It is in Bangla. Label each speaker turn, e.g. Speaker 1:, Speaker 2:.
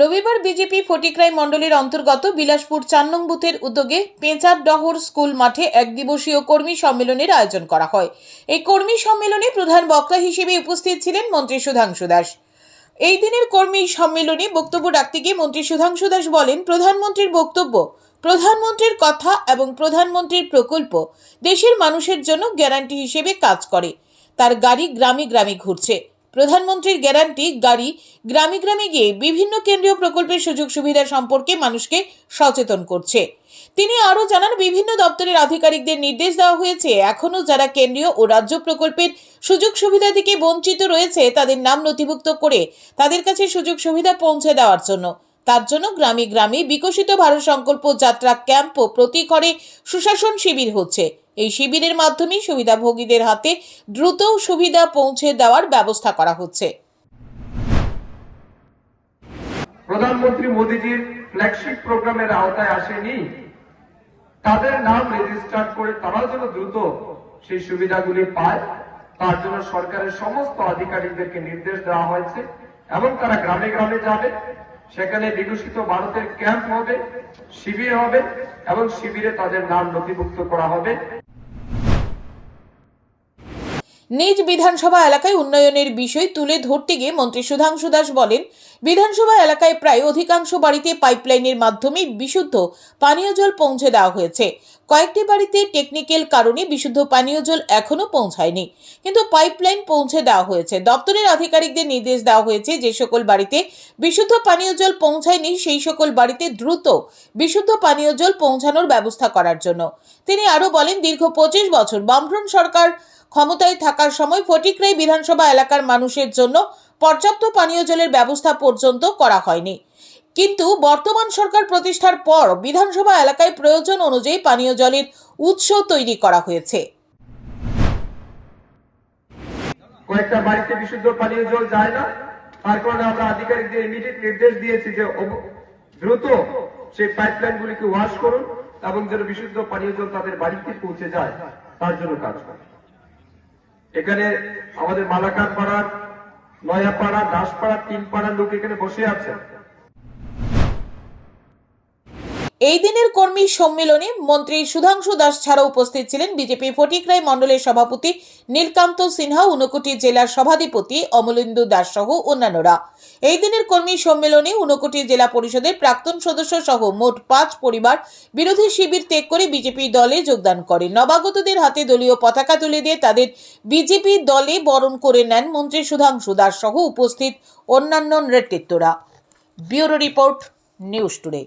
Speaker 1: রবিবার বিজেপি ফটিকরাই মণ্ডলের অন্তর্গত বিলাসপুর চার নং বুথের উদ্যোগে পেঁচার ডহর স্কুল মাঠে এক দিবসীয় কর্মী সম্মেলনের আয়োজন করা হয়। এই কর্মী সম্মেলনে প্রধান বক্তা হিসেবে উপস্থিত ছিলেন মন্ত্রী সুধাংশু দাস। এই দিনের কর্মী সম্মেলনে বক্তব্য রাখতে গিয়ে মন্ত্রী সুধাংশু দাস বলেন, প্রধানমন্ত্রীর বক্তব্য, প্রধানমন্ত্রীর কথা এবং প্রধানমন্ত্রীর প্রকল্প দেশের মানুষের জন্য গ্যারান্টি হিসেবে কাজ করে। তার গাড়ি গ্রামে গ্রামে ঘুরছে। প্রধানমন্ত্রীর গ্যারান্টি, গাড়ি, গ্রামে গ্রামে গিয়ে বিভিন্ন কেন্দ্রীয় প্রকল্পের সুযোগ সুবিধা সম্পর্কে মানুষকে সচেতন করছে। তিনি আরও জানান, বিভিন্ন দপ্তরের আধিকারিকদের নির্দেশ দেওয়া হয়েছে, এখনও যারা কেন্দ্রীয় ও রাজ্য প্রকল্পের সুযোগ সুবিধা থেকে বঞ্চিত রয়েছে, তাদের নাম নথিভুক্ত করে তাদের কাছে সুযোগ সুবিধা পৌঁছে দেওয়ার জন্য। তার জন্য গ্রামে গ্রামে বিকশিত ভারত সংকল্প যাত্রা ক্যাম্প ও প্রতি ঘরে সুশাসন শিবির হচ্ছে। এই শিবিরের মাধ্যমে সুবিধাভোগীদের হাতে দ্রুত সুবিধা পৌঁছে দেওয়ার ব্যবস্থা করা হচ্ছে।
Speaker 2: প্রধানমন্ত্রী মোদীজির ফ্ল্যাগশিপ প্রোগ্রামের আওতায় আসেনি। তাদের নাম রেজিস্টার করে তারাও যেন দ্রুত সেই সুবিধাগুলি পায়, তার জন্য সরকারের সমস্ত আধিকারিকদেরকে নির্দেশ দেওয়া হয়েছে এবং তারা গ্রামে গ্রামে যাবে। সেখানে বিকশিত ভারতের ক্যাম্প হবে শিবির হবে এবং শিবিরে তাদের নাম নথিভুক্ত করা হবে।
Speaker 1: নিজ বিধানসভা এলাকায় উন্নয়নের বিষয় তুলে ধরতে গিয়ে মন্ত্রী সুধাংশু দাস বলেন, বিধানসভা এলাকায় প্রায় অধিকাংশ বাড়িতে পাইপলাইনের মাধ্যমে বিশুদ্ধ পানীয় জল পৌঁছে দেওয়া হয়েছে। কয়েকটি বাড়িতে টেকনিক্যাল কারণে বিশুদ্ধ পানীয় জল এখনও পৌঁছায়নি। কিন্তু পাইপলাইন পৌঁছে দেওয়া হয়েছে। দপ্তরের আধিকারিকদের নির্দেশ দেওয়া হয়েছে যে সকল বাড়িতে বিশুদ্ধ পানীয় জল পৌঁছায়নি, সেই সকল বাড়িতে দ্রুত বিশুদ্ধ পানীয় জল পৌঁছানোর ব্যবস্থা করার জন্য। তিনি আরও বলেন, দীর্ঘ পঁচিশ বছর বামফ্রন্ট সরকার ক্ষমতায় থাকার সময় ফটিকরাই বিধানসভা এলাকার মানুষের জন্য পর্যাপ্ত পানীয় জলের ব্যবস্থা পর্যন্ত করা হয়নি। কিন্তু বর্তমান সরকার প্রতিষ্ঠার পর বিধানসভা এলাকায় প্রয়োজন অনুযায়ী পানীয় জলের উৎস তৈরি করা হয়েছে।
Speaker 2: কয়েকটা বাড়িতে বিশুদ্ধ পানীয় জল যায় না। তার কারণে আমরা আধিকারিকদের ইমিডিয়েট নির্দেশ দিয়েছি যে দ্রুত সেই পাইপলাইন গুলিকে ওয়াশ করুন এবং যেন বিশুদ্ধ পানীয় জল তাদের বাড়িতে পৌঁছে যায়, তার জন্য কাজ করুন। এখানে আমাদের মালাকার পাড়ার নয়াপাড়া দাসপাড়া তিন পাড়ার লোক এখানে বসে আছে।
Speaker 1: এই দিনের কর্মী সম্মেলনে মন্ত্রী সুধাংশু দাস ছাড়া উপস্থিত ছিলেন বিজেপি ফটিকরাই মণ্ডলের সভাপতি নীলকান্ত সিনহা ঊনকোটি জেলার সভাধিপতি অমলেন্দু দাস সহ অন্যান্যরা। এই দিনের কর্মী সম্মেলনে ঊনকোটি জেলা পরিষদের প্রাক্তন সদস্য সহ মোট পাঁচ পরিবার বিরোধী শিবির ত্যাগ করে বিজেপি দলে যোগদান করে নবাগতদের হাতে দলীয় পতাকা তুলে দিয়ে তাদের বিজেপি দলে বরণ করে নেন মন্ত্রী সুধাংশু দাস সহ উপস্থিত অন্যান্য নেতৃত্বরা। Bureau report, news today.